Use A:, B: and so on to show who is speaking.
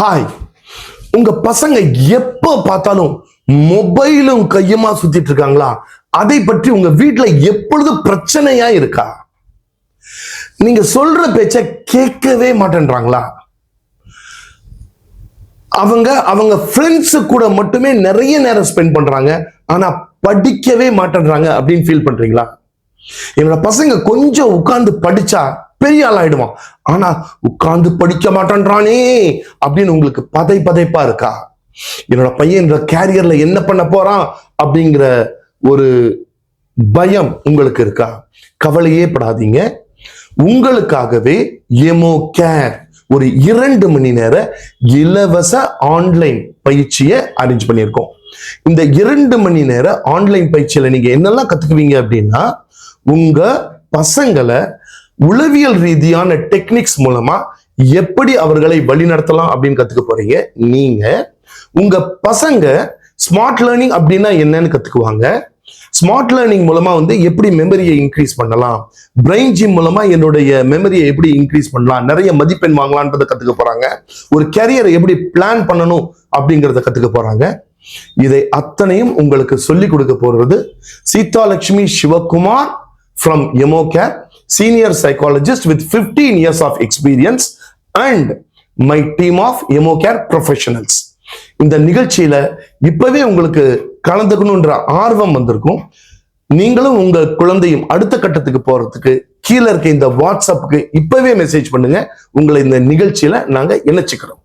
A: Hi உங்க பசங்க எப்ப பார்த்தாலும் மொபைலும் கையுமா சுத்திட்டு இருக்காங்களா அதை பற்றி உங்க வீட்டுல எப்பொழுதும் பிரச்சனையா இருக்கா? நீங்க சொல்ற பேச்ச கேட்கவே மாட்டேன்றாங்களா? அவங்க அவங்க ஃப்ரெண்ட்ஸு கூட மட்டுமே நிறைய நேரம் ஸ்பெண்ட் பண்றாங்க. ஆனா படிக்கவே மாட்டேன்றாங்க அப்படின்னு ஃபீல் பண்றீங்களா? என்னோட பசங்க கொஞ்சம் உட்கார்ந்து படிச்சா பெரிய ஆள் ஆயிடுவான். ஆனா உட்கார்ந்து படிக்க மாட்டேன்றானே அப்படின்னு உங்களுக்கு பதை பதைப்பா இருக்கா? என்னோட பையன் இந்த கேரியர்ல என்ன பண்ண போறான் அப்படிங்கிற ஒரு பயம் உங்களுக்கு இருக்கா? கவலையே படாதீங்க. உங்களுக்காகவே எமோ கேர் ஒரு இரண்டு மணி நேர இலவச ஆன்லைன் பயிற்சியை அரேஞ்ச் பண்ணியிருக்கோம். இந்த இரண்டு மணி நேர ஆன்லைன் பயிற்சியில நீங்க என்னெல்லாம் கத்துக்குவீங்க அப்படின்னா உங்க பசங்களை உளவியல் ரீதியான டெக்னிக்ஸ் மூலமா எப்படி அவர்களை வழிநடத்தலாம் அப்படின்னு கத்துக்க போறீங்க? நீங்க உங்க பசங்க ஸ்மார்ட் லேர்னிங் அப்படின்னா என்னன்னு கத்துக்குவாங்க. ஸ்மார்ட் லேர்னிங் மூலமா வந்து எப்படி மெமரியை இன்க்ரீஸ் பண்ணலாம்? பிரெயின் ஜிம் மூலமா என்னுடைய மெமரியை எப்படி இன்க்ரீஸ் பண்ணலாம்? நிறைய மதிப்பெண் வாங்கலான்றதை கத்துக்க போறாங்க. ஒரு கேரியரை எப்படி பிளான் பண்ணணும் அப்படிங்கறத கத்துக்க போறாங்க. இதை அத்தனையும் உங்களுக்கு சொல்லிக் கொடுக்க போறது Seethalakshmi Sivakumar from Emo Care senior psychologist with 15 years of experience and my team of Emocare professionals இந்த நிகழ்ச்சியில இப்பவே உங்களுக்கு கலந்துக்கணுன்ற ஆர்வம் வந்திருக்கும். நீங்களும் உங்க குழந்தையும் அடுத்த கட்டத்துக்கு போறதுக்கு கீழே இருக்க இந்த வாட்ஸ்அப்புக்கு இப்பவே மெசேஜ் பண்ணுங்க. உங்களை இந்த நிகழ்ச்சியில நாங்க இணைச்சுக்கிறோம்.